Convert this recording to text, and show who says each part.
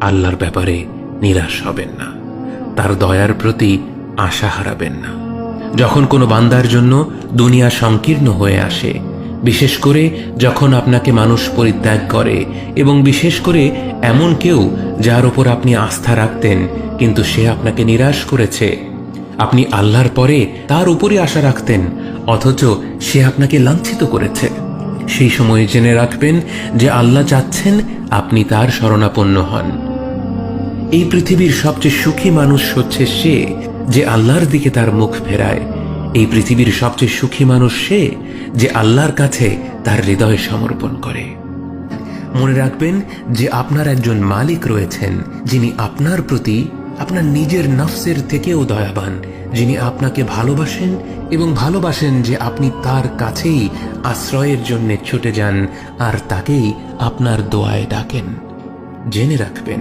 Speaker 1: আল্লাহর ব্যাপারে নিরাশ হবেন না। তার দয়ার প্রতি আশা হারাবেন না। যখন কোনো বান্দার জন্য দুনিয়া সংকীর্ণ হয়ে আসে, বিশেষ করে যখন আপনাকে মানুষ পরিত্যাগ করে এবং বিশেষ করে এমন কেউ যার উপর আপনি আস্থা রাখতেন, কিন্তু সে আপনাকে নিরাশ করেছে, আপনি আল্লাহর পরে তার উপরে আশা রাখতেন, অথচ সে আপনাকে লাঞ্ছিত করেছে। সেই সময়ে জেনে রাখবেন যে আল্লাহ চাচ্ছেন আপনি তার শরণাপন্ন হন। এই পৃথিবীর সবচেয়ে সুখী মানুষ হচ্ছে সে যে আল্লাহর দিকে তার মুখ ফেরায়। এই পৃথিবীর সবচেয়ে সুখী মানুষ সে যে আল্লাহর কাছে তার হৃদয় সমর্পণ করে। মনে রাখবেন যে আপনার একজন মালিক রয়েছেন, যিনি আপনার প্রতি আপনার নিজের নফসের থেকেও দয়াবান, যিনি আপনাকে ভালোবাসেন এবং ভালোবাসেন যে আপনি তার কাছেই আশ্রয়ের জন্য ছুটে যান আর তাকেই আপনার দোয়ায় ডাকেন। জেনে রাখবেন।